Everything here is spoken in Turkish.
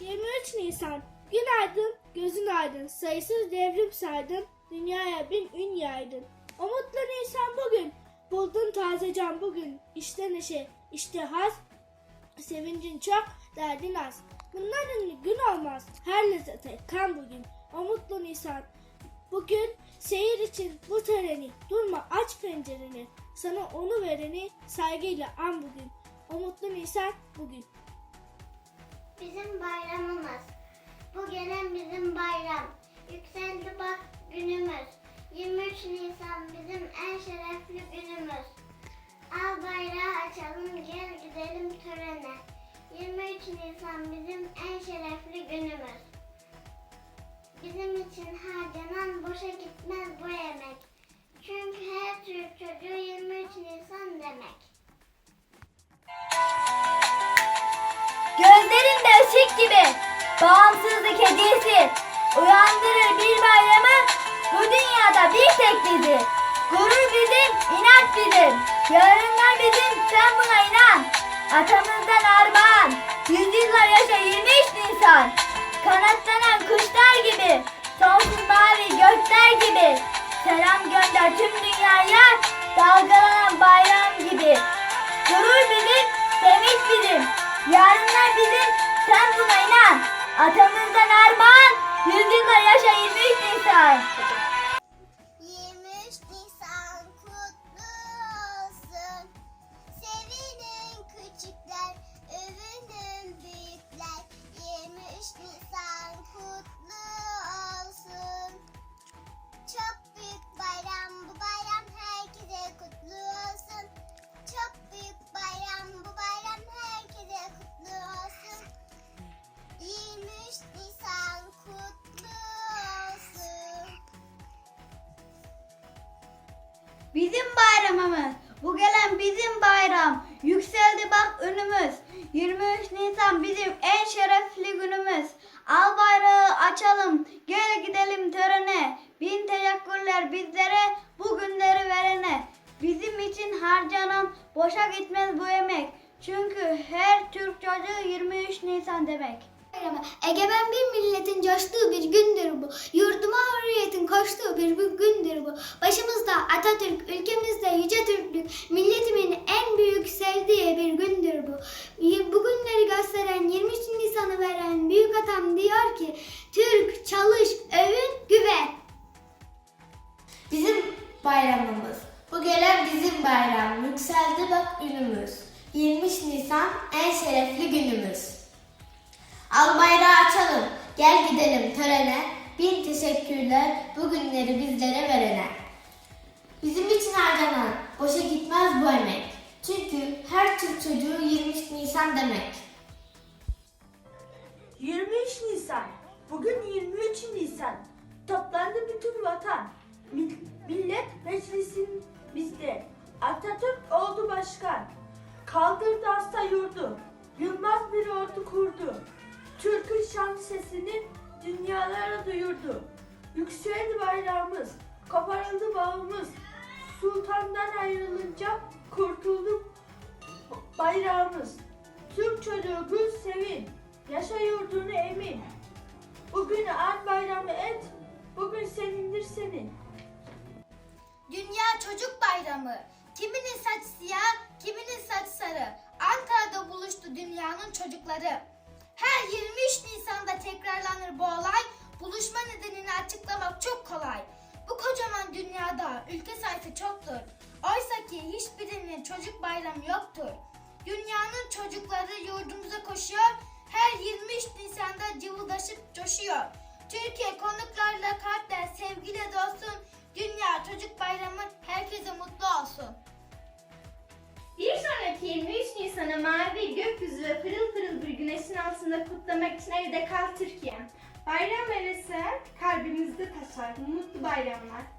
23 Nisan. Günaydın, gözün aydın. Sayısız devrim saydın. Dünyaya bin ün yaydın. O mutlu Nisan bugün. Buldun taze can bugün. İşte neşe, işte haz. Sevincin çok, derdin az. Bunların gün olmaz. Her lezzete kan bugün. O mutlu Nisan. Bugün seyir için bu töreni. Durma aç pencereni. Sana onu vereni saygıyla an bugün. O mutlu Nisan bugün. Bizim bayramımız. Bu gelen bizim bayram. Yükseldi bak günümüz. 23 Nisan bizim en şerefli günümüz. Al bayrağı açalım gel gidelim törene. 23 Nisan bizim en şerefli günümüz. Bizim için harcanan boşa gitmez bu emek. Çünkü her Türk çocuğu 23 Nisan demek. Gibi bağımsızlık hediyesi uyandırır bir bayramı bu dünyada bir tek bizi. Gurur bizim, inanç bizim. Yarınlar bizim, sen buna inan. Atamızdan armağan, yüzyıllar yaşa 23 Nisan. Kanatlanan kuşlar gibi, sonsuz mavi gökler gibi. Selam gönder tüm dünyaya, dalgalanan bayram gibi. Gurur bizim, sevinç bizim. Yarınlar bizim, sen buna inan. Atamızdan armağan, yüzyıllar yaşa 23 açalım. Gel gidelim törene. Bin teşekkürler bizlere bu günleri verene. Bizim için harcanan boşa gitmez bu emek. Çünkü her Türk çocuğu 23 Nisan demek. Egemen bir milletin coştuğu bir gündür bu. Yurduma hürriyetin koştuğu bir gündür bu. Başımızda Atatürk, ülkemizde yüce Türklük, milletimin en büyük sevdiği bir gündür bu. Bu günleri gelen bizim bayram. Yükseldi bak ünümüz. 23 Nisan en şerefli günümüz. Al bayrağı açalım. Gel gidelim törene. Bin teşekkürler bu günleri bizlere verene. Bizim için harcanan boşa gitmez bu emek. Çünkü her Türk çocuğu 23 Nisan demek. 23 Nisan. Bugün 23 Nisan. Toplandı bütün vatan. Mil- Millet Meclisin bizde. Atatürk oldu başkan. Kaldırdı hasta yurdu. Yılmaz bir ordu kurdu. Türk'ün şan sesini dünyalara duyurdu. Yükseldi bayrağımız. Koparıldı bağımız. Sultandan ayrılınca kurtulduk bayrağımız. Türk çocuğu gül sevin, yaşa yurdunu emin. Bugün an bayramı et, bugün sevindir seni. Dünya Çocuk Bayramı. Kiminin saç siyah, kiminin saç sarı. Ankara'da buluştu dünyanın çocukları. Her 23 Nisan'da tekrarlanır bu olay. Buluşma nedenini açıklamak çok kolay. Bu kocaman dünyada ülke sayısı çoktur. Oysa ki hiçbirinin çocuk bayramı yoktur. Dünyanın çocukları yurdumuza koşuyor. Her 23 Nisan'da cıvıldaşıp coşuyor. Türkiye konuklarla kalpler sevgiyle 23 Nisan'ı mavi gökyüzü ve pırıl pırıl bir güneşin altında kutlamak için evde kal Türkiye. Bayram arası kalbimizde taşar. Mutlu bayramlar.